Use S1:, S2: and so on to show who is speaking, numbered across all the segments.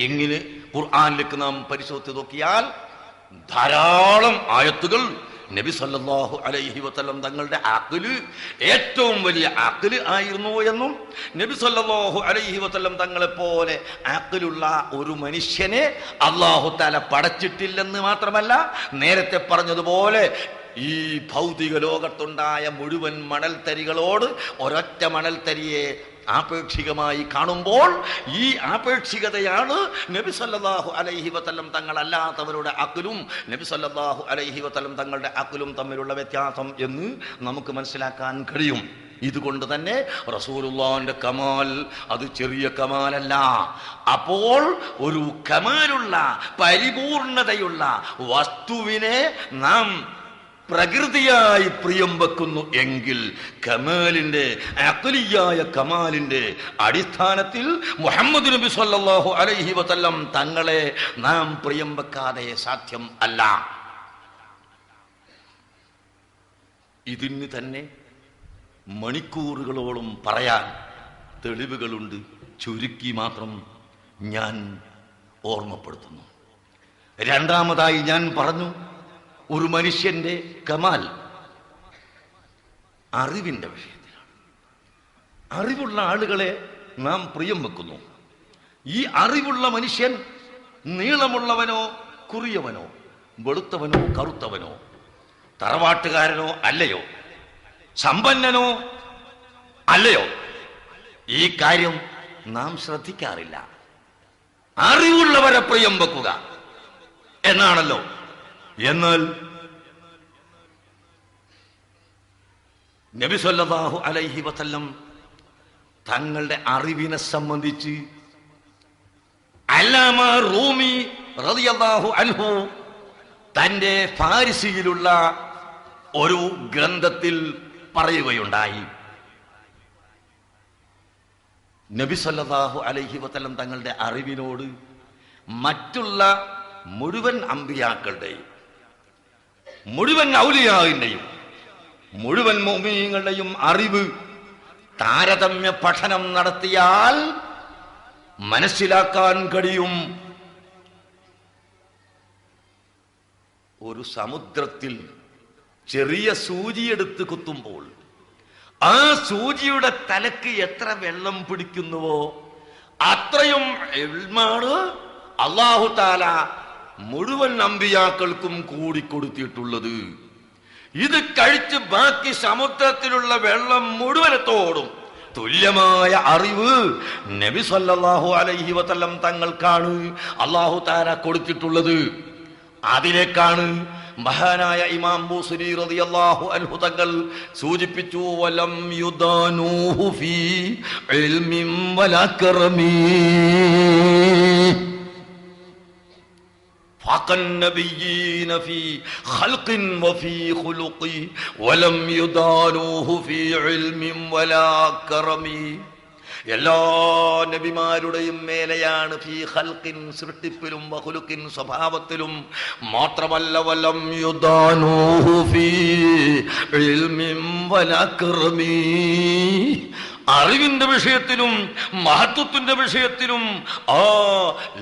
S1: എങ്ങനെ ഖുർആാനിലേക്ക് നാം പരിശോധിച്ച് നോക്കിയാൽ ധാരാളം ആയത്തുകൾ നബി സല്ലാഹു അലൈഹി വസ്ലം തങ്ങളുടെ അഖിൽ ഏറ്റവും വലിയ അഖിൽ ആയിരുന്നു എന്നും നബി സല്ലാഹു അലൈഹി വസ്ലം തങ്ങളെ പോലെ ആക്കിലുള്ള ഒരു മനുഷ്യനെ അള്ളാഹു തല പടച്ചിട്ടില്ലെന്ന് മാത്രമല്ല നേരത്തെ പറഞ്ഞതുപോലെ ഈ ഭൗതിക ലോകത്തുണ്ടായ മുഴുവൻ മണൽത്തരികളോട് ഒരൊറ്റ മണൽത്തരിയെ ആപേക്ഷികമായി കാണുമ്പോൾ ഈ ആപേക്ഷികതയാണ് നബി സല്ലല്ലാഹു അലൈഹി വസല്ലം തങ്ങളല്ലാത്തവരുടെ അക്കലും നബി സല്ലല്ലാഹു അലൈഹി വസല്ലം തങ്ങളുടെ അക്കലും തമ്മിലുള്ള വ്യത്യാസം എന്ന് നമുക്ക് മനസ്സിലാക്കാൻ കഴിയും. ഇതുകൊണ്ട് തന്നെ റസൂലുള്ളാന്റെ കമാൽ അത് ചെറിയ കമാലല്ല. അപ്പോൾ ഒരു കമാലുള്ള പരിപൂർണതയുള്ള വസ്തുവിനെ നാം പ്രകൃതിയായി പ്രിയം വെക്കുന്നു എങ്കിൽ കമാലിന്റെ അഖലിയായ കമാലിന്റെ അടിസ്ഥാനത്തിൽ മുഹമ്മദ് നബി സല്ലാഹു അലൈഹി വസല്ലം തങ്ങളെ നാം പ്രിയം വെക്കാതെ സാധ്യം അല്ല. ഇതിന് തന്നെ മണിക്കൂറുകളോളം പറയാൻ തെളിവുകളുണ്ട്. ചുരുക്കി മാത്രം ഞാൻ ഓർമ്മപ്പെടുത്തുന്നു. രണ്ടാമതായി ഞാൻ പറഞ്ഞു ഒരു മനുഷ്യന്റെ കമാൽ അറിവിന്റെ വിഷയത്തിലാണ്. അറിവുള്ള ആളുകളെ നാം പ്രിയം വെക്കുന്നു. ഈ അറിവുള്ള മനുഷ്യൻ നീളമുള്ളവനോ കുറിയവനോ വെളുത്തവനോ കറുത്തവനോ തറവാട്ടുകാരനോ അല്ലയോ സമ്പന്നനോ അല്ലയോ ഈ കാര്യം നാം ശ്രദ്ധിക്കാറില്ല. അറിവുള്ളവരെ പ്രിയം വെക്കുക എന്നാണല്ലോ എന്നാൽ നബി സല്ലല്ലാഹു അലൈഹി വസല്ലം തങ്ങളുടെ അറിവിനെ സംബന്ധിച്ച് അല്ലാമ റൂമി റളിയല്ലാഹു അൻഹു തന്റെ ഫാരിസിയിലുള്ള ഒരു ഗ്രന്ഥത്തിൽ പറയുകയുണ്ടായി. നബി സല്ലല്ലാഹു അലൈഹി വസല്ലം തങ്ങളുടെ അറിവിനോട് മറ്റുള്ള മുഴുവൻ അമ്പിയാക്കളുടെയും മുഴുവൻ ഔലിയാവിന്റെയും മുഴുവൻ മോമിയങ്ങളുടെയും അറിവ് താരതമ്യ പഠനം നടത്തിയാൽ മനസ്സിലാക്കാൻ കഴിയും. ഒരു സമുദ്രത്തിൽ ചെറിയ സൂചി എടുത്ത് കുത്തുമ്പോൾ ആ സൂചിയുടെ തലക്ക് എത്ര വെള്ളം പിടിക്കുന്നുവോ അത്രയും അള്ളാഹു താല മുഴുവൻ അമ്പിയാക്കൾക്കും കൂടി കൊടുത്തിട്ടുള്ളത് ഇത് കഴിച്ച് ബാക്കി സമുദ്രത്തിലുള്ള വെള്ളം മുഴുവനത്തോടും തുല്യമായ അറിവ് നബി സല്ലാഹു അലൈഹി വസല്ലം തങ്ങൾക്കാണ് അള്ളാഹു താര കൊടുത്തിട്ടുള്ളത്. അതിലേക്കാണ് മഹാനായ ഇമാം ബൂസരി റളിയല്ലാഹു അൻഹു തങ്ങൾ സൂചിപ്പിച്ചു വലം യുദാനൂഹു ഫീ കറമീ فاق النبيين في خلق وفي خلق ولم يدانوه في علم ولا كرم എല്ലാ നബിമാരുടെയും മേലെയാണ് ഫീ ഖൽഖിൻ സൃഷ്ടിപ്പിലും വഹുലുക്കിൻ സ്വഭാവത്തിലും മാത്രമല്ല വലം യുദാനൂഹു ഫീ ഇൽമിൻ വലാ കറമീ അറിവിന്റെ വിഷയത്തിലും മഹത്വത്തിന്റെ വിഷയത്തിലും ആ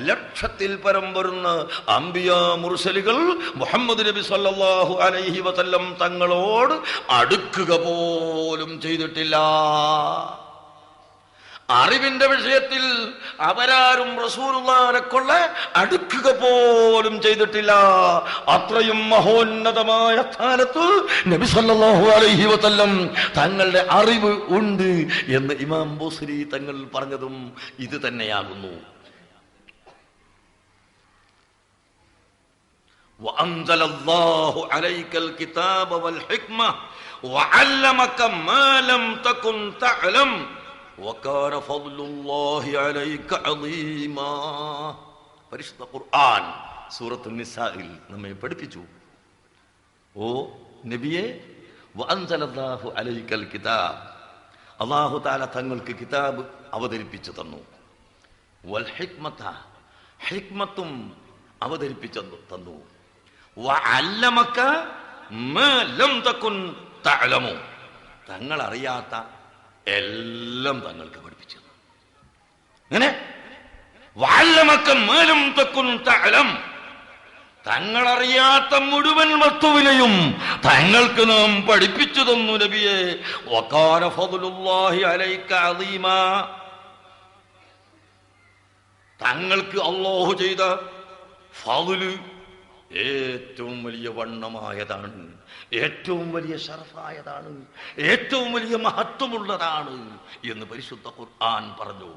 S1: ലക്ഷത്തിൽ പരം വരുന്ന അമ്പിയ മുർസലികൾ മുഹമ്മദ് നബി സല്ലാഹു അലൈഹി വസല്ലം തങ്ങളോട് അടുക്കുക പോലും ചെയ്തിട്ടില്ല. അറിവിന്റെ വിഷയത്തിൽ അവരാരും റസൂലുള്ളാനെ കൊള്ള അടുക്കുക പോലും ചെയ്തിട്ടില്ല അത്രയും മഹോന്നതമായ സ്ഥാനത്ത് നബി സല്ലല്ലാഹു അലൈഹി വസല്ലം തങ്ങളുടെ അറിവ് ഉണ്ട് എന്ന് ഇമാം ബോസ്രി തങ്ങൾ പറഞ്ഞതും ഇത് തന്നെയാകുന്നു وأنزل الله عليك الكتاب والحكمة وعلمك ما لم تكن تعلم وكان فضل الله عليك عظيما പരിശുദ്ധ ഖുർആൻ സൂറത്തുൽ നിസായിൽ നമ്മെ പഠിപ്പിച്ചു ഓ നബിയെ വഅൻസലല്ലാഹു അലൈക്കൽ കിതാബ് അല്ലാഹു തആല തങ്ങൾക്ക് കിതാബ് അവതരിപ്പിച്ചു തന്നു വൽ ഹിക്മത ഹിക്മത്തും അവതരിപ്പിച്ചു തന്നു വഅല്ലമക മാ ലം തകുൻ തഅലമു തങ്ങൾ അറിയാത്ത എല്ലാം തങ്ങൾക്ക് പഠിപ്പിച്ചു. അങ്ങനെ വഅല്ലമക മേലും തെക്കും തകലം തങ്ങളറിയാത്ത മുഴുവൻ വസ്തുവിനെയും തങ്ങൾക്ക് നാം പഠിപ്പിച്ചു തന്നു നബിയെ. തങ്ങൾക്ക് അള്ളാഹു ചെയ്ത ഫൗൽ ഏറ്റവും വലിയ വണ്ണമായതാണ് ഏറ്റവും വലിയ ഷറഫായതാണ് ഏറ്റവും വലിയ മഹത്വമുള്ളതാണ് എന്ന് പരിശുദ്ധ ഖുർആൻ പറഞ്ഞു.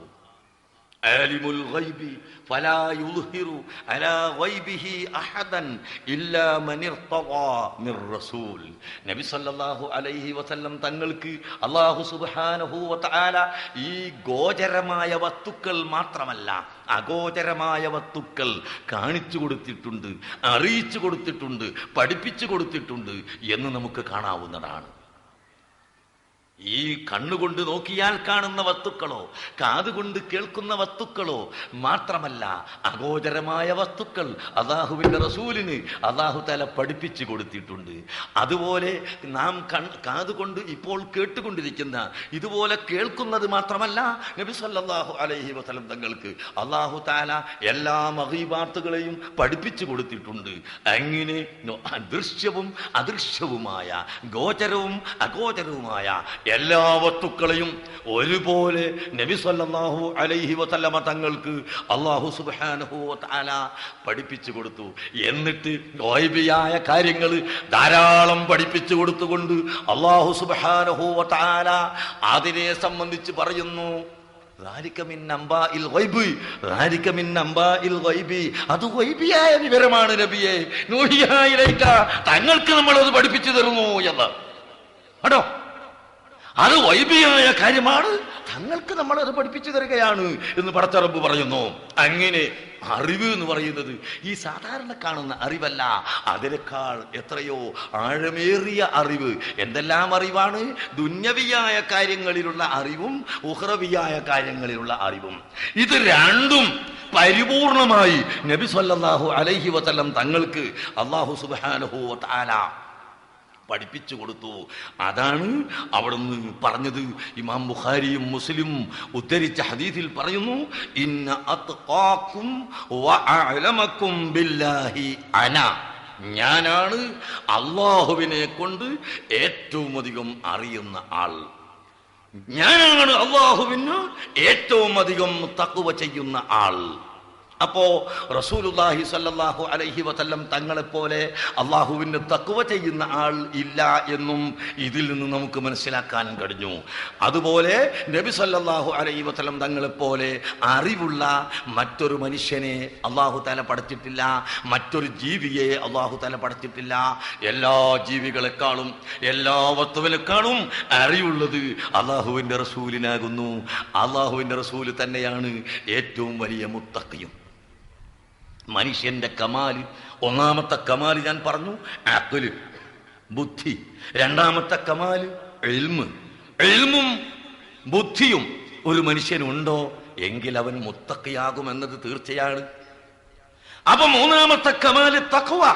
S1: ആലിമുൽ ഗൈബി ഫലാ യുൽഹിറു അലാ ഗൈബിഹി അഹദൻ ഇല്ലാ മൻ ഇർതദാ മിർ റസൂൽ. നബി സല്ലല്ലാഹു അലൈഹി വസല്ലം തങ്ങൾക്ക് അല്ലാഹു സുബ്ഹാനഹു വതആല ഈ ഗോചരമായ വസ്തുക്കൾ മാത്രമല്ല അഗോചരമായ വസ്തുക്കൾ കാണിച്ചു കൊടുത്തിട്ടുണ്ട് അറിയിച്ചു കൊടുത്തിട്ടുണ്ട് പഠിപ്പിച്ചു കൊടുത്തിട്ടുണ്ട് എന്ന് നമുക്ക് കാണാവുന്നതാണ്. ഈ കണ്ണുകൊണ്ട് നോക്കിയാൽ കാണുന്ന വസ്തുക്കളോ കാതുകൊണ്ട് കേൾക്കുന്ന വസ്തുക്കളോ മാത്രമല്ല അഗോചരമായ വസ്തുക്കൾ അള്ളാഹുവിന്റെ റസൂലിന് അള്ളാഹു തല പഠിപ്പിച്ചു കൊടുത്തിട്ടുണ്ട്. അതുപോലെ നാം കൺ കാതുകൊണ്ട് ഇപ്പോൾ കേട്ടുകൊണ്ടിരിക്കുന്ന ഇതുപോലെ കേൾക്കുന്നത് മാത്രമല്ല നബി സല്ലാഹു അലൈഹി വസ്ലം തങ്ങൾക്ക് അള്ളാഹു താല എല്ലാ മഹീബാത്തുകളെയും പഠിപ്പിച്ചു കൊടുത്തിട്ടുണ്ട്. അങ്ങനെ ദൃശ്യവും അദൃശ്യവുമായ ഗോചരവും അഗോചരവുമായ എല്ലാ വസ്തുക്കളെയും ഒരുപോലെ നബി സല്ലാഹു അലൈഹി വസല്ലമ തങ്ങൾക്ക് അള്ളാഹു സുബാനഹു താല പഠിപ്പിച്ചു കൊടുത്തു. എന്നിട്ട് ഗോയിബിയായ കാര്യങ്ങൾ ധാരാളം പഠിപ്പിച്ചു കൊടുത്തുകൊണ്ട് അള്ളാഹു സുബാനഹു താല അതിനെ സംബന്ധിച്ച് പറയുന്നു. അത് വൈബിയായ വിവരമാണ് നബിയെ. തങ്ങൾക്ക് നമ്മൾ അത് പഠിപ്പിച്ചു തരുന്നു എന്ന്. അടോ അത് വൈബിയായ കാര്യമാണ്. തങ്ങൾക്ക് നമ്മൾ അത് പഠിപ്പിച്ചു തരികയാണ് എന്ന് പടച്ചറബ് പറയുന്നു. അങ്ങനെ അറിവ് എന്ന് പറയുന്നത് ഈ സാധാരണ കാണുന്ന അറിവല്ല. അതിനേക്കാൾ എത്രയോ ആഴമേറിയ അറിവ്. എന്തെല്ലാം അറിവാണ്? ദുന്യവിയായ കാര്യങ്ങളിലുള്ള അറിവും ഉഹ്റവിയായ കാര്യങ്ങളിലുള്ള അറിവും. ഇത് രണ്ടും പരിപൂർണമായി നബി സല്ലാഹു അലൈഹി വസല്ലം തങ്ങൾക്ക് അള്ളാഹു സുബാനഹു വതആല പഠിപ്പിച്ചു കൊടുത്തു. അതാണ് അവിടുന്ന് പറഞ്ഞത് ഇമാം ബുഖാരിയും മുസ്ലിം ഉദ്ധരിച്ച ഹദീസിൽ പറയുന്നു ഇന്ന ബില്ലാഹി അന. ഞാനാണ് അള്ളാഹുവിനെ കൊണ്ട് ഏറ്റവും അധികം അറിയുന്ന ആൾ. ഞാനാണ് അള്ളാഹുവിന് ഏറ്റവും അധികം തക്കുവ ചെയ്യുന്ന ആൾ. അപ്പോ റസൂലുല്ലാഹി സല്ലല്ലാഹു അലൈഹി വസല്ലം തങ്ങളെപ്പോലെ അള്ളാഹുവിന്റെ തക്കുവ ചെയ്യുന്ന ആൾ ഇല്ല എന്നും ഇതിൽ നിന്ന് നമുക്ക് മനസ്സിലാക്കാൻ കഴിഞ്ഞു. അതുപോലെ നബി സല്ലല്ലാഹു അലൈഹി വസല്ലം തങ്ങളെപ്പോലെ അറിവുള്ള മറ്റൊരു മനുഷ്യനെ അള്ളാഹു തല പഠിച്ചിട്ടില്ല മറ്റൊരു ജീവിയെ അള്ളാഹു തല പഠിച്ചിട്ടില്ല എല്ലാ ജീവികളെക്കാളും എല്ലാ വസ്തുവിനേക്കാളും അറിവുള്ളത് അള്ളാഹുവിന്റെ റസൂലിനാകുന്നു. അള്ളാഹുവിന്റെ റസൂൽ തന്നെയാണ് ഏറ്റവും വലിയ മുത്തക്കിയും മനുഷ്യന്റെ കമാൽ. ഒന്നാമത്തെ കമാൽ ഞാൻ പറഞ്ഞു ആക്കൽ ബുദ്ധി. രണ്ടാമത്തെ കമാൽ എൽമ് എൽമും ബുദ്ധിയും. ഒരു മനുഷ്യനുണ്ടോ? എങ്കിൽ അവൻ മുത്തക്കയാകുമെന്നത് തീർച്ചയാണ്. അപ്പൊ മൂന്നാമത്തെ കമാൽ തക്വ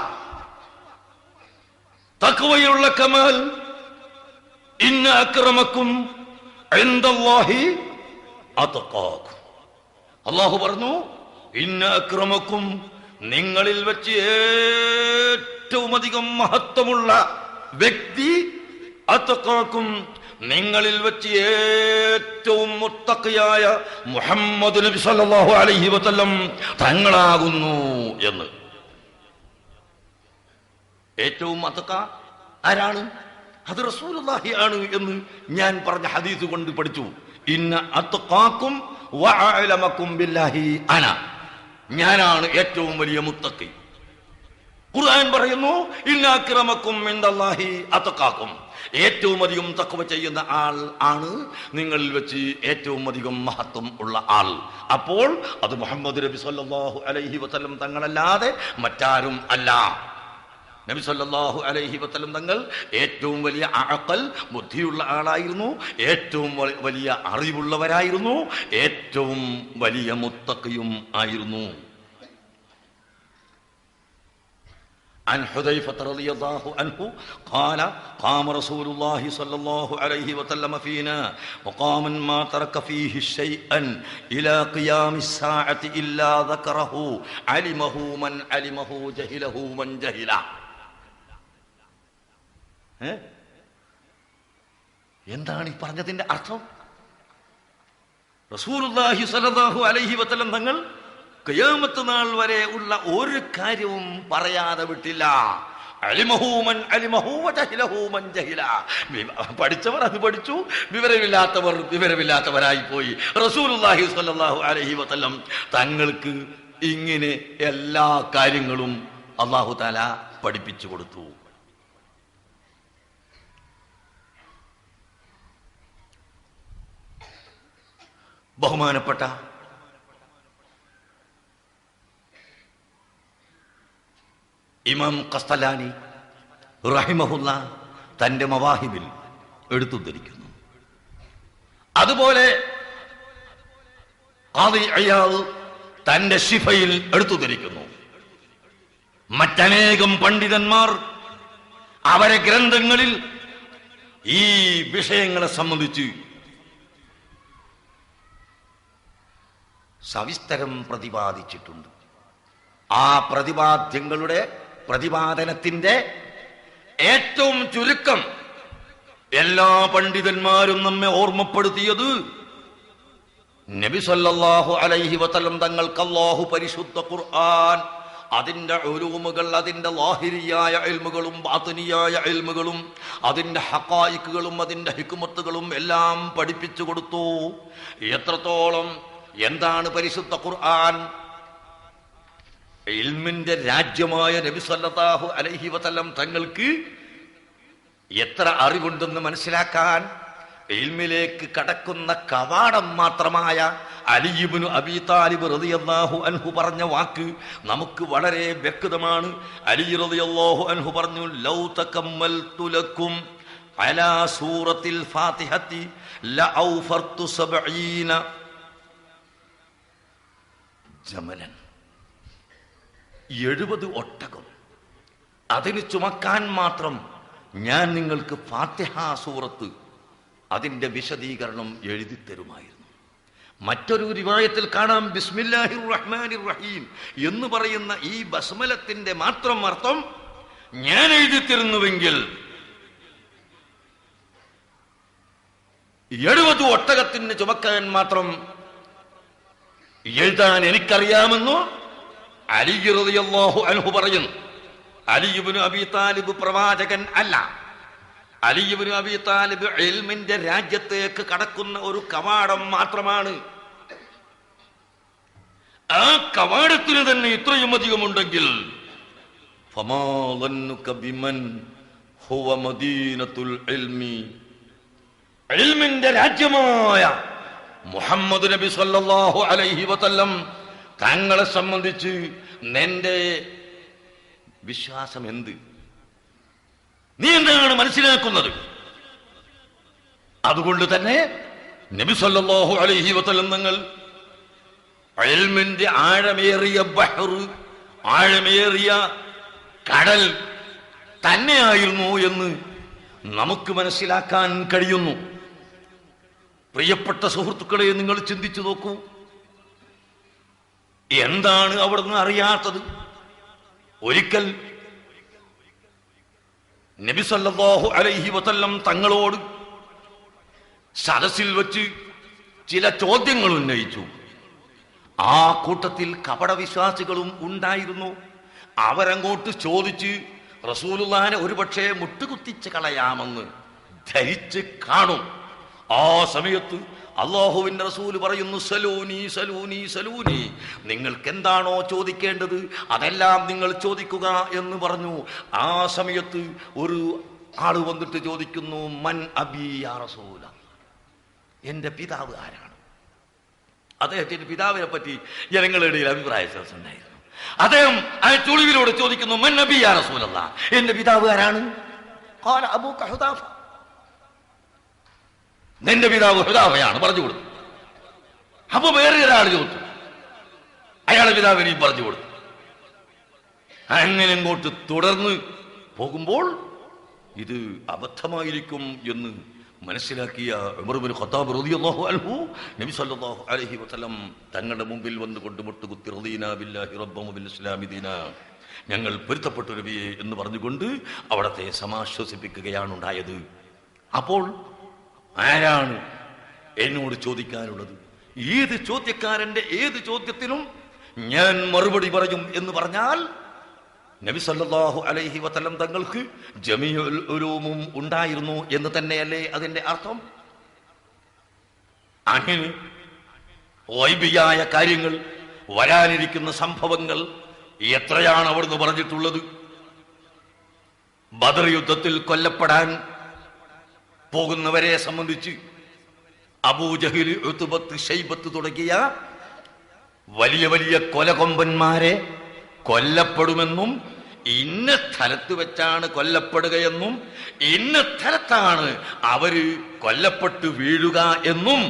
S1: തക്വയുള്ള കമാൽ ഇന്ന അക്രമക്കും അള്ളാഹു പറഞ്ഞു ഇന്ന അക്രമക്കും നിങ്ങളിൽ വെച്ച് ഏറ്റവും അധികം മഹത്വമുള്ള വ്യക്തി അത്തക്കാക്കും നിങ്ങളിൽ വെച്ച് ഏറ്റവും മുത്തക്കയായ മുഹമ്മദ് നബി സല്ലല്ലാഹു അലൈഹി വസ്ല്ലം തങ്ങളാകുന്നു എന്ന്. ഏറ്റവും അത്തക്ക ആരാണ്? അത് റസൂലുള്ളാഹി ആണ് എന്ന് ഞാൻ പറഞ്ഞ ഹദീസ് കൊണ്ട് പഠിച്ചു. ഇന്ന അത്തക്കാക്കും ബില്ലാഹി അന. ഞാനാണ് ഏറ്റവും വലിയ മുത്തക്കി. ഖുർആൻ പറയുന്നു ഇന്നാക്രമക്കും അത്തക്കാക്കും. ഏറ്റവും അധികം തക്കവ ചെയ്യുന്ന ആൾ ആണ് നിങ്ങളിൽ വെച്ച് ഏറ്റവും അധികം മഹത്വം ഉള്ള ആൾ. അപ്പോൾ അത് മുഹമ്മദ് നബി സല്ലല്ലാഹു അലൈഹി വസല്ലം തങ്ങളല്ലാതെ മറ്റാരും അല്ല. നബി സല്ലല്ലാഹു അലൈഹി വസല്ലം തങ്ങൾ ഏറ്റവും വലിയ അഅക്കൽ ബുദ്ധിയുള്ള ആളായിരുന്നു ഏറ്റവും വ- വലിയ അറിവുള്ളവരായിരുന്നു ഏറ്റവും വലിയ മുത്തക്കയും ആയിരുന്നു عن حذيفة رضي الله عنه قال قام رسول الله صلى الله عليه وسلم فينا وقام ما ترك فيه شيئا إلى قيام الساعة إلا ذكره علمه من علمه جهله من جهله ഏ? എന്താണ് ഈ പറഞ്ഞതിന്റെ അർത്ഥം? റസൂലുള്ളാഹി സ്വല്ലല്ലാഹു അലൈഹി വസല്ലം തങ്ങൾ കയ്യാമത്ത് നാൾ വരെ ഉള്ള ഒരു കാര്യവും പറയാതെ വിട്ടില്ല. പഠിച്ചവർ അത് പഠിച്ചു വിവരമില്ലാത്തവർ വിവരമില്ലാത്തവരായി പോയി. റസൂലുള്ളാഹി സ്വല്ലല്ലാഹു അലൈഹി വസല്ലം തങ്ങൾക്ക് ഇങ്ങനെ എല്ലാ കാര്യങ്ങളും അള്ളാഹു താല പഠിപ്പിച്ചു കൊടുത്തു. ബഹുമാനപ്പെട്ട ഇമാം കസ്തലാനി റഹിമഹുല്ല തന്റെ മവാഹിബിൽ എടുത്തുദ്ധരിക്കുന്നു. അതുപോലെ ഖാദി അയ്യാദ് തന്റെ ശിഫയിൽ എടുത്തുദ്ധരിക്കുന്നു. മറ്റനേകം പണ്ഡിതന്മാർ അവരെ ഗ്രന്ഥങ്ങളിൽ ഈ വിഷയങ്ങളെ സംബന്ധിച്ച് സവിസ്തരം പ്രതിപാദിച്ചിട്ടുണ്ട്. ആ പ്രതിപാദ്യങ്ങളുടെ പ്രതിപാദനത്തിന്റെ ഏറ്റവും ചുരുക്കം എല്ലാ പണ്ഡിതന്മാരും നമ്മെ ഓർമ്മപ്പെടുത്തിയത് നബി സല്ലല്ലാഹു അലൈഹി വസല്ലം തങ്ങൾക്ക് അല്ലാഹു പരിശുദ്ധ ഖുർആൻ അതിന്റെ ഒരുമുകൾ അതിന്റെ ലാഹിരിയായ എൽമുകളും ബാത്തനിയായ എൽമുകളും അതിന്റെ ഹക്കായിക്കുകളും അതിന്റെ ഹിക്കുമത്തുകളും എല്ലാം പഠിപ്പിച്ചു കൊടുത്തു. എത്രത്തോളം എന്താണ് പരിശുദ്ധ ഖുർആൻ? ഇൽമിന്റെ രാജ്യമായ നബി സല്ലല്ലാഹു അലൈഹി വസല്ലം തങ്ങൾക്ക് എത്ര അറിവുണ്ടെന്ന് മനസ്സിലാക്കാൻ ഇൽമിലേക്ക് കടക്കുന്ന കവാടം മാത്രമായ അലിയിബിനു അബി താലിബ് റളിയല്ലാഹു അൻഹു പറഞ്ഞ വാക്ക് നമുക്ക് വളരെ വ്യക്തമാണ്. അലി റളിയല്ലാഹു അൻഹു പറഞ്ഞു ലൗ തകമ്മൽതു തുലക്കും അലാ സൂറത്തിൽ ഫാത്തിഹത്തി ലഔഫർതു സബഈന ജമലൻ. എഴുപത് ഒട്ടകം. അതിന് ചുമക്കാൻ മാത്രം ഞാൻ നിങ്ങൾക്ക് ഫാത്തിഹ അതിന്റെ വിശദീകരണം എഴുതി തരുമായിരുന്നു. മറ്റൊരു റിവായത്തിൽ കാണാം ബിസ്മില്ലാഹിർ റഹ്മാനിർ റഹീം എന്ന് പറയുന്ന ഈ ബസ്മലത്തിന്റെ മാത്രം അർത്ഥം ഞാൻ എഴുതി തരുന്നുവെങ്കിൽ എഴുപത് ഒട്ടകത്തിന് ചുമക്കാൻ മാത്രം എഴുതാൻ എനിക്കറിയാമെന്ന്? അലിഹു അൻഹു പറയുന്നു. അലിയുബിന് അബി താലിബ് പ്രവാചകൻ അല്ല. അലിയുബിന് അബി താലിബ് എൽമിന്റെ രാജ്യത്തേക്ക് കടക്കുന്ന ഒരു കവാടം മാത്രമാണ്. ആ കവാടത്തിന് തന്നെ ഇത്രയും അധികമുണ്ടെങ്കിൽ രാജ്യമായ മുഹമ്മദ് നബി സല്ലാഹു അലൈഹി വസല്ലം തങ്ങളെ സംബന്ധിച്ച് നിന്റെ വിശ്വാസം എന്ത് നീ എന്താണ് മനസ്സിലാക്കുന്നത്? അതുകൊണ്ട് തന്നെ നബി സല്ലാഹു അലൈഹി വസല്ലം നിങ്ങൾ അയൽമിന്റെ ആഴമേറിയ ബഹർ ആഴമേറിയ കടൽ തന്നെയായിരുന്നു എന്ന് നമുക്ക് മനസ്സിലാക്കാൻ കഴിയുന്നു. പ്രിയപ്പെട്ട സുഹൃത്തുക്കളെ നിങ്ങൾ ചിന്തിച്ചു നോക്കൂ. എന്താണ് അവിടുന്ന് അറിയാത്തത്? ഒരിക്കൽ നബിസല്ലാഹു അലൈഹി വസല്ലം തങ്ങളോട് സദസ്സിൽ വച്ച് ചില ചോദ്യങ്ങൾ ഉന്നയിച്ചു. ആ കൂട്ടത്തിൽ കപടവിശ്വാസികളും ഉണ്ടായിരുന്നു. അവരങ്ങോട്ട് ചോദിച്ച് റസൂലുല്ലാനെ ഒരുപക്ഷെ മുട്ടുകുത്തിച്ച് കളയാമെന്ന് ധരിച്ച് കാണും. ആ സമയത്ത് അള്ളാഹുവിന്റെ റസൂൽ പറയുന്നു സലൂനി സലൂനി സലൂനി നിങ്ങൾക്ക് എന്താണോ ചോദിക്കേണ്ടത് അതെല്ലാം നിങ്ങൾ ചോദിക്കുക എന്ന് പറഞ്ഞു. ആ സമയത്ത് ഒരു ആൾ വന്നിട്ട് ചോദിക്കുന്നു മൻ അബി യാ റസൂല എന്റെ പിതാവ് ആരാണ്? അദ്ദേഹത്തിന്റെ പിതാവിനെ പറ്റി ജനങ്ങളുടെ ഇടയിൽ അഭിപ്രായ ഉണ്ടായിരുന്നു. അദ്ദേഹം ആ ചോദിക്കുന്നു മൻ നബി യാ റസൂലല്ല എന്റെ പിതാവ് ആരാണ്? ഖാല അബൂക ഹുദാഫ നിന്റെ പിതാവ് ഹുദാഫയാണ് പറഞ്ഞു കൊടുത്തു. അപ്പൊ വേറെ ഒരാൾ ചോദിച്ചു. അയാളെ പിതാവിനെയും പറഞ്ഞു കൊടുത്തു. അങ്ങനെ അങ്ങോട്ട് തുടർന്ന് പോകുമ്പോൾ ഇത് അബദ്ധമായിരിക്കും എന്ന് മനസ്സിലാക്കിയ ഉമർബിൻ ഖത്താബ് റളിയല്ലാഹു അൻഹു നബി സല്ലല്ലാഹു അലൈഹി തങ്ങളുടെ മുമ്പിൽ വന്ന് കൊണ്ടുമുട്ട് റദീന ബില്ലാഹി ബിൽ ഇസ്ലാമി ഞങ്ങൾ പൊരുത്തപ്പെട്ടു നബിയെ എന്ന് പറഞ്ഞുകൊണ്ട് അവിടത്തെ സമാശ്വസിപ്പിക്കുകയാണ് ഉണ്ടായത്. അപ്പോൾ ആരാണ് എന്നോട് ചോദിക്കാനുള്ളത്? ഏത് ചോദ്യക്കാരന്റെ ഏത് ചോദ്യത്തിനും ഞാൻ മറുപടി പറയും എന്ന് പറഞ്ഞാൽ നബി സല്ലല്ലാഹു അലൈഹി വസല്ലം തങ്ങൾക്ക് ഉലൂമും ഉണ്ടായിരുന്നു എന്ന് തന്നെയല്ലേ അതിന്റെ അർത്ഥം? അങ്ങനെ വൈബിയായ കാര്യങ്ങൾ വരാനിരിക്കുന്ന സംഭവങ്ങൾ എത്രയാണ് അവിടുന്ന് പറഞ്ഞിട്ടുള്ളത്? ബദർ യുദ്ധത്തിൽ കൊല്ലപ്പെടാൻ പോകുന്നവരെ സംബന്ധിച്ച് അബൂജഹിൽ ഉത്തുബത്ത് ഷൈബത്ത് തുടങ്ങിയ വലിയ വലിയ കൊലകൊമ്പന്മാരെ കൊല്ലപ്പെടുമെന്നും ഇന്ന സ്ഥലത്ത് വെച്ചാണ് കൊല്ലപ്പെടുകയെന്നും ഇന്ന സ്ഥലത്താണ് അവർ കൊല്ലപ്പെട്ട് വീഴുക എന്നും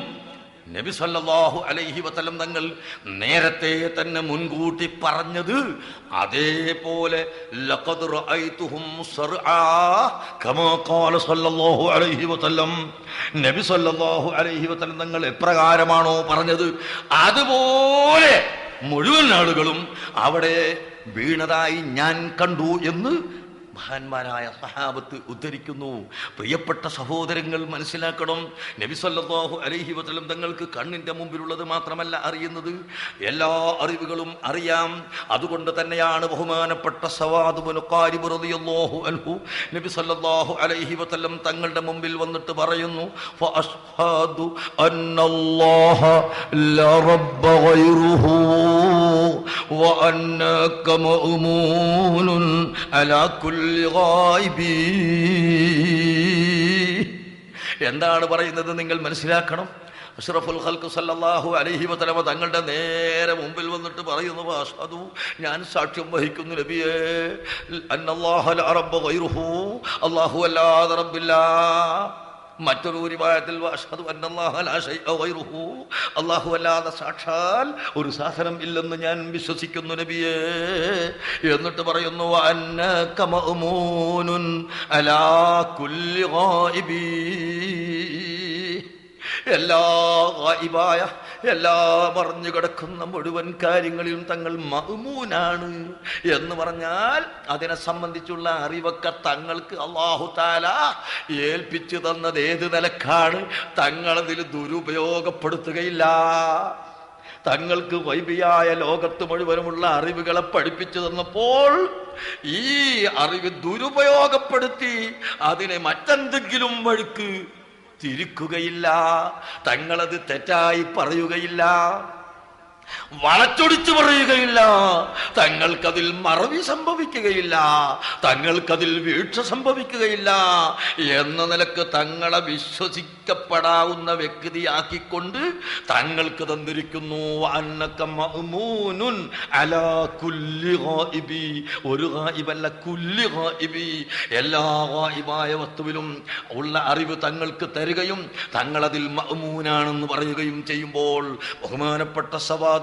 S1: നബി സല്ലല്ലാഹു അലൈഹി വസല്ലം തങ്ങൾ നേരത്തെ തന്നെ മുൻകൂട്ടി പറഞ്ഞത് അതേപോലെ നബി സല്ലല്ലാഹു അലൈഹി വസല്ലം തങ്ങൾ എപ്രകാരമാണോ പറഞ്ഞത്? അതുപോലെ മുഴുവൻ ആളുകളും അവിടെ വീണതായി ഞാൻ കണ്ടു എന്ന് മഹാന്മാരായ സഹാബത്ത് ഉദ്ധരിക്കുന്നു പ്രിയപ്പെട്ട സഹോദരങ്ങൾ മനസ്സിലാക്കണം നബി സല്ലല്ലാഹു അലൈഹി വസല്ലം തങ്ങൾക്ക് കണ്ണിന്റെ മുമ്പിലുള്ളത് മാത്രമല്ല അറിയുന്നത് എല്ലാ അറിവുകളും അറിയാം അതുകൊണ്ട് തന്നെയാണ് ബഹുമാനപ്പെട്ട സവാദ് ബിൻ ഖാരിബ് റളിയല്ലാഹു അൻഹു നബി സല്ലല്ലാഹു അലൈഹി വസല്ലം തങ്ങളുടെ മുമ്പിൽ വന്നിട്ട് പറയുന്നു ഫഅഷ്ഹദു അന്നല്ലാഹ ലാ റബ്ബ ഗൈറുഹു وأنك مأمون على كل غائب എന്താണ് പറയുന്നത് നിങ്ങൾ മനസ്സിലാക്കണം അഷ്റഫുൽ ഖൽക്ക് സല്ലല്ലാഹു അലൈഹി വസല്ലമ തങ്ങളുടെ നേരെ മുമ്പിൽ വന്നിട്ട് പറയുന്നു അഷ്ഹദു ഞാൻ സാക്ഷ്യം വഹിക്കുന്നു നബിയേ അന്നല്ലാഹ ലാ റബ്ബ ഗൈറുഹു അല്ലാഹു അല്ലാതെ റബ്ബില്ല മറ്റൊരു റിവായത്തിൽ അള്ളാഹു അല്ലാതെ സാക്ഷാൽ ഒരു സാധനം ഇല്ലെന്ന് ഞാൻ വിശ്വസിക്കുന്നു നബിയേ. എന്നിട്ട് പറയുന്നു അന്നക എല്ലാ ഗായിബായ എല്ലാ മറിഞ്ഞു കിടക്കുന്ന മുഴുവൻ കാര്യങ്ങളിലും തങ്ങൾ മഹ്മൂനാണ് എന്ന് പറഞ്ഞാൽ അതിനെ സംബന്ധിച്ചുള്ള അറിവൊക്കെ തങ്ങൾക്ക് അള്ളാഹു താല ഏൽപ്പിച്ചു തന്നത് ഏത് നിലക്കാണ്? തങ്ങളതിൽ ദുരുപയോഗപ്പെടുത്തുകയില്ല. തങ്ങൾക്ക് വൈബിയായ ലോകത്ത് മുഴുവനുമുള്ള അറിവുകളെ പഠിപ്പിച്ചു തന്നപ്പോൾ ഈ അറിവ് ദുരുപയോഗപ്പെടുത്തി അതിനെ മറ്റെന്തെങ്കിലും വഴുക്ക് തിരിക്കുകയില്ല. തങ്ങളത് തെറ്റായി പറയുകയില്ല. വളച്ചൊടിച്ചു പറയുകയില്ല. തങ്ങൾക്കതിൽ മറവി സംഭവിക്കുകയില്ല. തങ്ങൾക്കതിൽ വീഴ്ച സംഭവിക്കുകയില്ല എന്ന നിലയ്ക്ക് തങ്ങളെ വിശ്വസിക്കപ്പെടാവുന്ന വ്യക്തിയാക്കിക്കൊണ്ട് തങ്ങൾക്ക് തന്നിരിക്കുന്നു ഒരു എല്ലാ വസ്തുവിലും ഉള്ള അറിവ് തങ്ങൾക്ക് തരികയും തങ്ങളതിൽ മഹ്മൂനാണെന്ന് പറയുകയും ചെയ്യുമ്പോൾ ബഹുമാനപ്പെട്ട സവാദ്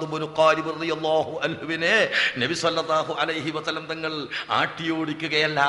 S1: അൻഹുവിനെ നബി സല്ലല്ലാഹു അലൈഹി വസല്ലം തങ്ങൾ ആട്ടിയോടിക്കുകയല്ല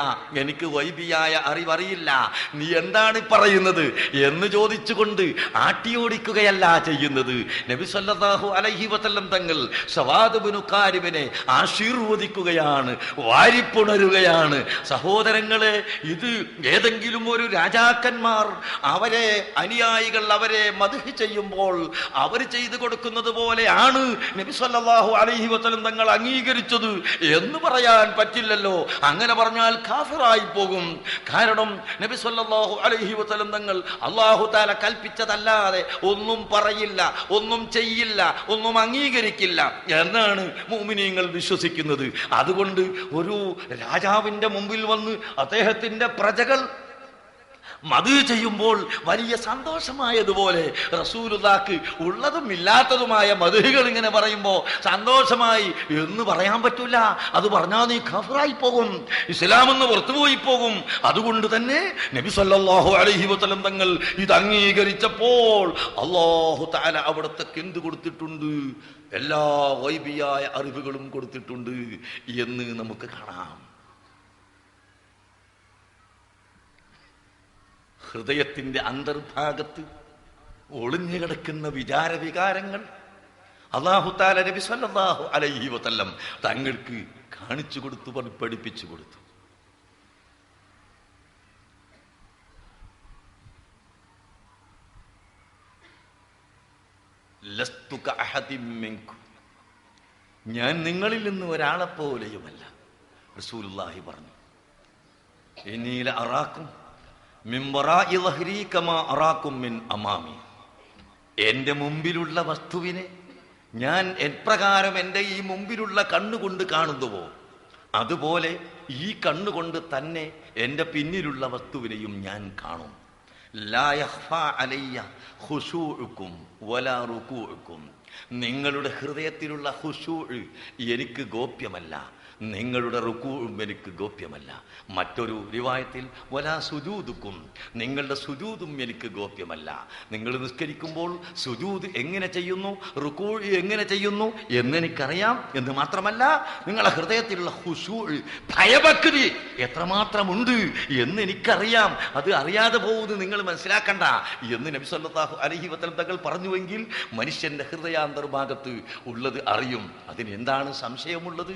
S1: എനിക്ക് വൈബിയായ അറിവറിയില്ല. നീ എന്താണ് പറയുന്നത് എന്ന് ചോദിച്ചുകൊണ്ട് ആട്ടിയോടിക്കുകയല്ല ചെയ്യുന്നത്. നബി സല്ലല്ലാഹു അലൈഹി വസല്ലം തങ്ങൾ സവാദ് ബിൻ ഖാലിബിനെ ആശീർവദിക്കുകയാണ് വാരിപ്പുണരുകയാണ്. സഹോദരങ്ങളെ ഇത് ഏതെങ്കിലും ഒരു രാജാക്കന്മാർ അവരെ അനുയായികൾ അവരെ മതി ചെയ്യുമ്പോൾ അവർ ചെയ്തു കൊടുക്കുന്നത് പോലെയാണ് നബി സല്ലല്ലാഹു അലൈഹി വസ്ലം തങ്ങൾ അംഗീകരിച്ചത് എന്ന് പറയാൻ പറ്റില്ലല്ലോ. അങ്ങനെ പറഞ്ഞാൽ കാഫിറായി പോകും. കാരണം നബി സല്ലാഹു അലൈഹി വസ്ലം തങ്ങൾ അള്ളാഹു താല കൽപ്പിച്ചതല്ലാതെ ഒന്നും പറയില്ല ഒന്നും ചെയ്യില്ല ഒന്നും അംഗീകരിക്കില്ല എന്നാണ് മോമിനിയങ്ങൾ വിശ്വസിക്കുന്നത്. അതുകൊണ്ട് ഒരു രാജാവിന്റെ മുമ്പിൽ വന്ന് അദ്ദേഹത്തിന്റെ പ്രജകൾ മത് ചെയ്യുമ്പോൾ വലിയ സന്തോഷമായതുപോലെ റസൂലുള്ളാക്ക് ഉള്ളതും ഇല്ലാത്തതുമായ മധുകൾ ഇങ്ങനെ പറയുമ്പോൾ സന്തോഷമായി എന്ന് പറയാൻ പറ്റില്ല അത് പറഞ്ഞാൽ നീ ഖഫറായി പോകും. ഇസ്ലാമെന്ന് പുറത്തുപോയി പോകും. അതുകൊണ്ട് തന്നെ നബി സല്ലാഹു അലഹി വസ്ലം തങ്ങൾ ഇത് അംഗീകരിച്ചപ്പോൾ അള്ളാഹു താല അവിടത്തേക്ക് എന്ത് കൊടുത്തിട്ടുണ്ട്. എല്ലാ വൈബിയായ അറിവുകളും കൊടുത്തിട്ടുണ്ട് എന്ന് നമുക്ക് കാണാം. ഹൃദയത്തിന്റെ അന്തർഭാഗത്ത് ഒളിഞ്ഞു കിടക്കുന്ന വിചാര വികാരങ്ങൾ അള്ളാഹു താല നബി സല്ലല്ലാഹു അലൈഹി വസല്ലം തങ്ങൾക്ക് കാണിച്ചു കൊടുത്തു പഠിപ്പിച്ചു കൊടുത്തു. ഞാൻ നിങ്ങളിൽ നിന്ന് ഒരാളെ പോലെയുമല്ല റസൂലുള്ളാഹി പറഞ്ഞു ഇനീല അറാക്കും അമാമി. മുമ്പിലുള്ള വസ്തുവിനെ ഞാൻ എപ്രകാരം എന്റെ ഈ മുമ്പിലുള്ള കണ്ണുകൊണ്ട് കാണുന്നുവോ? അതുപോലെ ഈ കണ്ണുകൊണ്ട് തന്നെ എന്റെ പിന്നിലുള്ള വസ്തുവിനെയും ഞാൻ കാണും. നിങ്ങളുടെ ഹൃദയത്തിലുള്ള ഹുഷൂ എനിക്ക് ഗോപ്യമല്ല. നിങ്ങളുടെ റുക്കു എനിക്ക് ഗോപ്യമല്ല. മറ്റൊരു റിവായത്തിൽ വലാ സുജൂതുക്കും നിങ്ങളുടെ സുജൂതും എനിക്ക് ഗോപ്യമല്ല. നിങ്ങൾ നിസ്കരിക്കുമ്പോൾ സുജൂത് എങ്ങനെ ചെയ്യുന്നു റുക്കൂ എങ്ങനെ ചെയ്യുന്നു എന്നെനിക്കറിയാം എന്ന് മാത്രമല്ല നിങ്ങളുടെ ഹൃദയത്തിലുള്ള ഹുസൂ ഭയഭക്തി എത്രമാത്രമുണ്ട് എന്ന് എനിക്കറിയാം. അത് അറിയാതെ പോകുന്നത് നിങ്ങൾ മനസ്സിലാക്കണ്ട എന്ന് നബി സല്ലല്ലാഹു അലൈഹി വത്തലം തങ്ങൾ പറഞ്ഞുവെങ്കിൽ മനുഷ്യന്റെ ഹൃദയാന്തർഭാഗത്ത് ഉള്ളത് അറിയും. അതിന് എന്താണ് സംശയമുള്ളത്?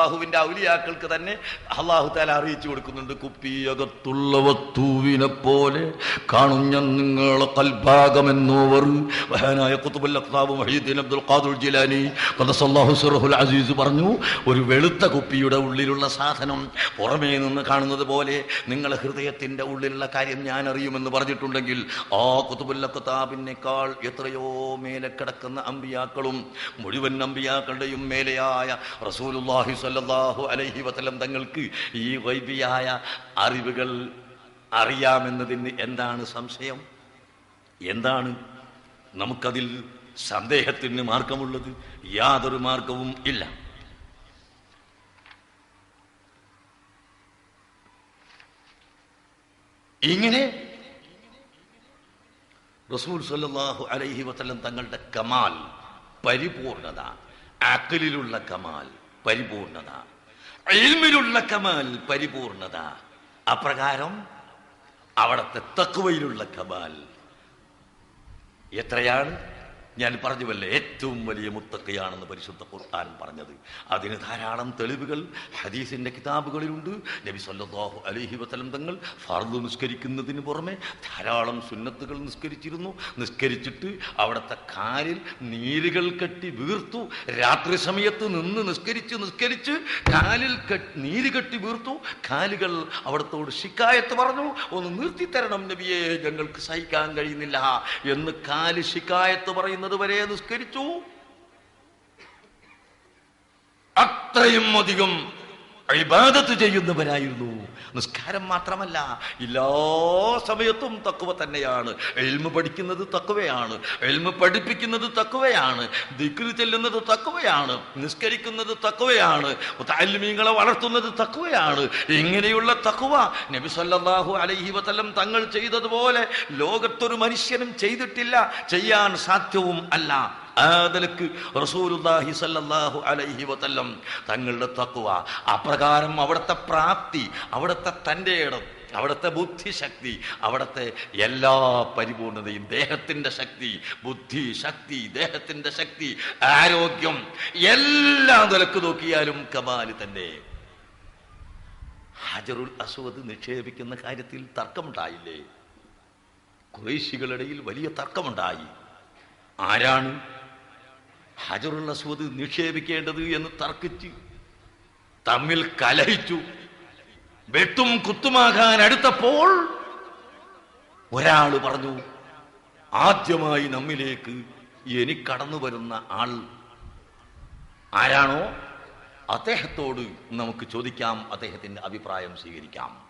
S1: അള്ളാഹുവിന്റെ ഔലിയാക്കൾക്ക് തന്നെ അള്ളാഹു താല അറിയിച്ചു കൊടുക്കുന്നുണ്ട് കുപ്പിയകത്തുള്ളവ തൂവിനെ പോലെ കാണും ഞാൻ നിങ്ങളെ കൽഭാഗമെന്നോവർ മഹാനായ കുത്തുബുൽ മുഹീദ്ദീൻ അബ്ദുൽ ഖാദിർ ജിലാനി സിറഹുൽ അസീസ് പറഞ്ഞു ഒരു വെളുത്ത കുപ്പിയുടെ ഉള്ളിലുള്ള സാധനം പുറമേ നിന്ന് കാണുന്നത് പോലെ നിങ്ങളെ ഹൃദയത്തിന്റെ ഉള്ളിലുള്ള കാര്യം ഞാൻ അറിയുമെന്ന് പറഞ്ഞിട്ടുണ്ടെങ്കിൽ ആ ഖുതുബുൽ അഖ്താബിനേക്കാൾ എത്രയോ മേലെ കിടക്കുന്ന അമ്പിയാക്കളും മുഴുവൻ അമ്പിയാക്കളുടെയും മേലെയായ റസൂലുള്ളാഹി സ്വല്ലല്ലാഹു അലൈഹി വസല്ലം തങ്ങൾക്ക് ഈ വൈബിയായ അറിവുകൾ അറിയാമെന്നതിന് എന്താണ് സംശയം? എന്താണ് നമുക്കതിൽ സന്ദേഹത്തിന് മാർഗമുള്ളത്? യാതൊരു മാർഗവും ഇല്ല. ഇങ്ങനെ റസൂൽ സല്ലാഹു അലൈഹി വസല്ലം തങ്ങളുടെ കമാൽ പരിപൂർണത അക്കലിലുള്ള കമാൽ പരിപൂർണത. ഇൽമിലുള്ള കമാൽ പരിപൂർണത. അപ്രകാരം അവിടുത്തെ തക്കുവയിലുള്ള കമാൽ. എത്രയാണ്? ഞാൻ പറഞ്ഞുവല്ലേ ഏറ്റവും വലിയ മുത്തക്കയാണെന്ന് പരിശുദ്ധ ഖുർആൻ പറഞ്ഞത്. അതിന് ധാരാളം തെളിവുകൾ ഹദീസിന്റെ കിതാബുകളിലുണ്ട്. നബി സല്ലാഹു അലഹി വസ്ലം തങ്ങൾ ഫർദ് നിസ്കരിക്കുന്നതിന് പുറമെ ധാരാളം സുന്നത്തുകൾ നിസ്കരിച്ചിരുന്നു. നിസ്കരിച്ചിട്ട് അവിടുത്തെ കാലിൽ നീരുകൾ കെട്ടി വീർത്തു. രാത്രി സമയത്ത് നിന്ന് നിസ്കരിച്ച് നിസ്കരിച്ച് കാലിൽ നീര് കെട്ടി വീർത്തു. കാലുകൾ അവിടത്തോട് ശിക്കായത്ത് പറഞ്ഞു ഒന്ന് നിർത്തിത്തരണം നബിയെ ഞങ്ങൾക്ക് സഹിക്കാൻ കഴിയുന്നില്ല എന്ന് കാൽ ശിക്കായത്ത് പറയുന്നത് വരെ നിസ്കരിച്ചു. അത്രയും അധികം ഇബാദത്ത് ചെയ്യുന്നവനായിരുന്നു. നിസ്കാരം മാത്രമല്ല എല്ലാ സമയത്തും തക്കുവ തന്നെയാണ്. എൽമ് പഠിക്കുന്നത് തക്കുവയാണ് എൽമ് പഠിപ്പിക്കുന്നത് തക്കുവയാണ് ദിക്കിൽ ചെല്ലുന്നത് തക്കുവയാണ് നിസ്കരിക്കുന്നത് തക്കുവയാണ് താല്മീങ്ങളെ വളർത്തുന്നത് തക്കുവയാണ് ഇങ്ങനെയുള്ള തക്കുവ നബി സല്ലാഹു അലൈഹി വസല്ലം തങ്ങൾ ചെയ്തതുപോലെ ലോകത്തൊരു മനുഷ്യനും ചെയ്തിട്ടില്ല. ചെയ്യാൻ സാധ്യവും അല്ല. ആദലക്ക് റസൂലുള്ളാഹി സല്ലല്ലാഹു അലൈഹി വസല്ലം തങ്ങളുടെ തക്കുവ അപ്രകാരം അവിടുത്തെ പ്രാപ്തി അവിടുത്തെ തന്റെ ഇടം അവിടുത്തെ ബുദ്ധിശക്തി അവിടുത്തെ എല്ലാ പരിപൂർണതയും ദേഹത്തിന്റെ ശക്തി ബുദ്ധി ശക്തി ദേഹത്തിന്റെ ശക്തി ആരോഗ്യം എല്ലാ നിലയ്ക്ക് നോക്കിയാലും കമാൽ തന്നെ. ഹജറുൽ അസ്വദ് നിക്ഷേപിക്കുന്ന കാര്യത്തിൽ തർക്കമുണ്ടായില്ലേ? കുറേശികളിടയിൽ വലിയ തർക്കമുണ്ടായി. ആരാണ്? ഹജറുൽ അസ്വദ് നിക്ഷേപിക്കേണ്ടത് എന്ന് തർക്കിച്ച്. തമ്മിൽ കലഹിച്ചു. വെട്ടും കുത്തുമാകാൻ അടുത്തപ്പോൾ ഒരാൾ പറഞ്ഞു ആദ്യമായി നമ്മിലേക്ക് എനിക്ക് കടന്നു വരുന്ന ആൾ ആരാണോ? അദ്ദേഹത്തോട് നമുക്ക് ചോദിക്കാം അദ്ദേഹത്തിന്റെ അഭിപ്രായം സ്വീകരിക്കാം.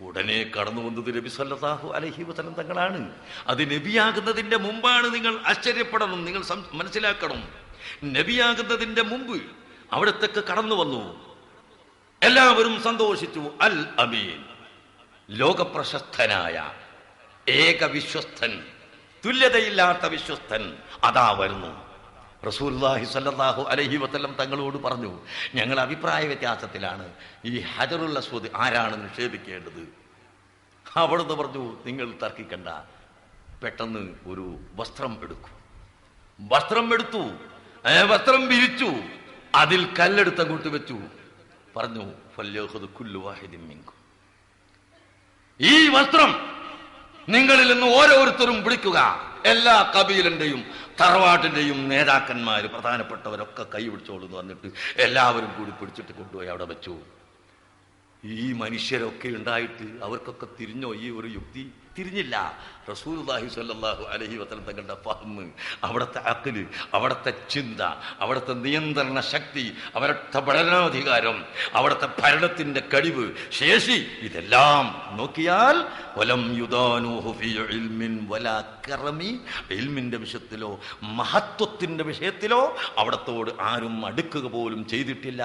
S1: ഉടനെ കടന്നു വന്നത് നബി സല്ലാഹു അലഹി വസല്ലം തങ്ങളാണ്. അത് നബിയാകുന്നതിന്റെ മുമ്പാണ് നിങ്ങൾ ആശ്ചര്യപ്പെടണം നിങ്ങൾ മനസ്സിലാക്കണം. നബിയാകുന്നതിന്റെ മുമ്പ് അവിടത്തേക്ക് കടന്നു വന്നു. എല്ലാവരും സന്തോഷിച്ചു. അൽ അമീൻ. ലോകപ്രശസ്തനായ ഏക വിശ്വസ്തൻ തുല്യതയില്ലാത്ത വിശ്വസ്തൻ അതാ വരുന്നു. റസൂല്ലാഹി സല്ലാഹു അലഹി വസ്ല്ലം തങ്ങളോട് പറഞ്ഞു ഞങ്ങൾ അഭിപ്രായ വ്യത്യാസത്തിലാണ്. ഈ ഹജറുൽ അസ്വദ് ആരാണ് നിഷേധിക്കേണ്ടത്? അവിടുന്ന് പറഞ്ഞു നിങ്ങൾ തർക്കിക്കണ്ട. പെട്ടെന്ന് ഒരു വസ്ത്രം എടുക്കൂ. വസ്ത്രം എടുത്തു. വസ്ത്രം വിരിച്ചു. അതിൽ കല്ലെടുത്ത് അങ്ങോട്ട് വെച്ചു. പറഞ്ഞു കുല്ലു വാഹിദിൻ ഈ വസ്ത്രം നിങ്ങളിൽ നിന്ന് ഓരോരുത്തരും വിളിക്കുക എല്ലാ കബീലന്റെയും തറവാട്ടിന്റെയും നേതാക്കന്മാർ പ്രധാനപ്പെട്ടവരൊക്കെ കൈ പിടിച്ചോളൂന്ന് പറഞ്ഞിട്ട് എല്ലാവരും കൂടി പിടിച്ചിട്ട് കൊണ്ടുപോയി അവിടെ വെച്ചു. ഈ മനുഷ്യരൊക്കെ ഉണ്ടായിട്ട് അവർക്കൊക്കെ തിരിഞ്ഞോ ഈ ഒരു യുക്തി? തിരിഞ്ഞില്ല. റസൂൽഹി സ്വല്ലല്ലാഹു അലഹി വസല്ലം തങ്ങളുടെ ഫഹ്മ് അവിടുത്തെ അക്കൽ അവിടുത്തെ ചിന്ത അവിടുത്തെ നിയന്ത്രണ ശക്തി അവരുടെ പഠനാധികാരം അവിടുത്തെ ഭരണത്തിന്റെ കഴിവ് ശേഷി ഇതെല്ലാം നോക്കിയാൽ വലം യുദാനൂഹു ഫീ ഇൽമിൻ വലാ കറമി ഇൽമിന്റെ വിഷയത്തിലോ മഹത്വത്തിന്റെ വിഷയത്തിലോ അവിടത്തോട് ആരും അടുക്കുക പോലും ചെയ്തിട്ടില്ല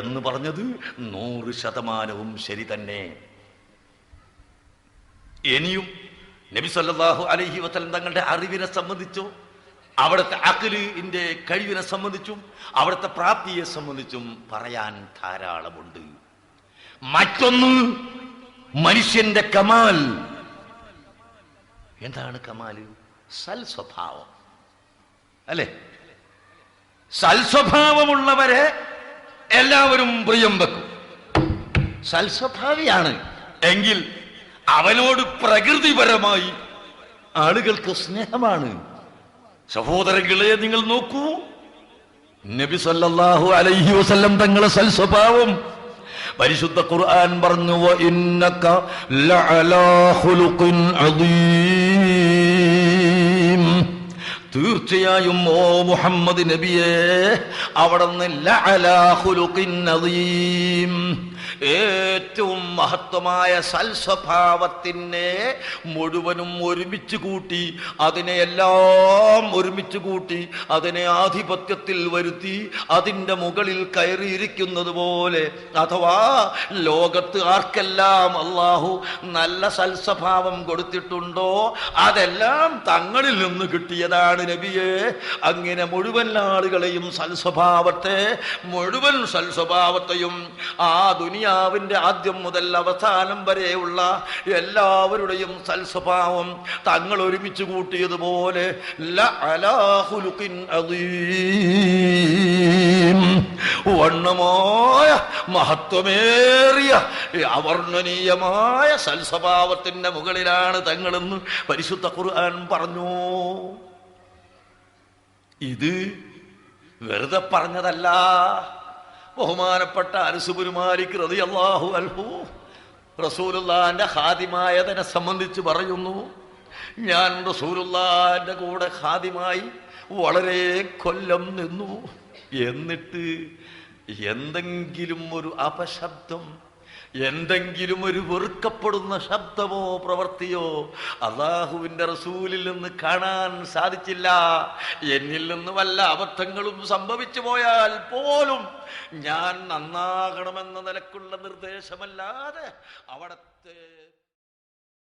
S1: എന്ന് പറഞ്ഞത് നൂറ് ശതമാനവും ശരി തന്നെ. ഇനിയും നബി സല്ലല്ലാഹു അലൈഹി വസല്ലം തങ്ങളുടെ അറിവിനെ സംബന്ധിച്ചോ അവിടുത്തെ അഖലിന്റെ കഴിവിനെ സംബന്ധിച്ചും അവിടുത്തെ പ്രാപ്തിയെ സംബന്ധിച്ചും പറയാൻ ധാരാളമുണ്ട്. മറ്റൊന്ന് മനുഷ്യന്റെ കമാൽ. എന്താണ് കമാൽ സൽ സ്വഭാവം. അല്ലേ? സൽസ്വഭാവമുള്ളവരെ എല്ലാവരും പ്രിയം വെക്കും. സൽസ്വഭാവിയാണ് എങ്കിൽ അവനോട് പ്രകൃതിപരമായി ആളുകൾക്ക് സ്നേഹമാണ്. സഹോദരങ്ങളെ നിങ്ങൾ നോക്കൂ. നബി സല്ലല്ലാഹു അലൈഹി വസല്ലം തങ്ങളെ സൽസ്വഭാവം. പരിശുദ്ധ ഖുർആൻ പറഞ്ഞു "വ ഇന്നക അദീം. തീർച്ചയായും ഓ മുഹമ്മദ് നബിയെ ലഅലാ ഖുലുഖിൻ അദീം. ഏറ്റവും മഹത്വമായ സൽസ്വഭാവത്തിനെ മുഴുവനും ഒരുമിച്ച് കൂട്ടി അതിനെ എല്ലാം ഒരുമിച്ച് കൂട്ടി അതിനെ ആധിപത്യത്തിൽ വരുത്തി അതിന്റെ മുകളിൽ കയറിയിരിക്കുന്നത് പോലെ. അഥവാ ലോകത്ത് ആർക്കെല്ലാം അള്ളാഹു നല്ല സൽസ്വഭാവം കൊടുത്തിട്ടുണ്ടോ അതെല്ലാം തങ്ങളിൽ നിന്ന് കിട്ടിയതാണ് നബിയെ. അങ്ങനെ മുഴുവൻ ആളുകളെയും സൽസ്വഭാവത്തെ മുഴുവൻ സൽസ്വഭാവത്തെയും ആ ദുനിയാവിന്റെ ആദ്യം മുതൽ അവസാനം വരെയുള്ള എല്ലാവരുടെയും സൽസ്വഭാവം തങ്ങൾ ഒരുമിച്ച് കൂട്ടിയതുപോലെ. വണ്ണമായ മഹത്വമേറിയ അവർണനീയമായ സൽസ്വഭാവത്തിന്റെ മുകളിലാണ് തങ്ങളെന്ന് പരിശുദ്ധ ഖുർആൻ പറഞ്ഞു ഇത് വെറുതെ പറഞ്ഞതല്ല ബഹുമാനപ്പെട്ട അനസുപുരുമാലിക്ക് റതി അള്ളാഹു അൽഹു റസൂലുല്ലാന്റെ ഹാദിമായതിനെ സംബന്ധിച്ച് പറയുന്നു ഞാൻ റസൂലുല്ലാന്റെ കൂടെ ഹാദിമായി വളരെ കൊല്ലം നിന്നു. എന്നിട്ട് എന്തെങ്കിലും ഒരു അപശബ്ദം എന്തെങ്കിലും ഒരു വെറുക്കപ്പെടുന്ന ശബ്ദമോ പ്രവൃത്തിയോ അള്ളാഹുവിന്റെ റസൂലിൽ നിന്ന് കാണാൻ സാധിച്ചില്ല. എന്നിൽ നിന്ന് വല്ല അബദ്ധങ്ങളും സംഭവിച്ചു പോയാൽ പോലും ഞാൻ നന്നാകണമെന്ന നിലക്കുള്ള നിർദ്ദേശമല്ലാതെ അവിടത്തെ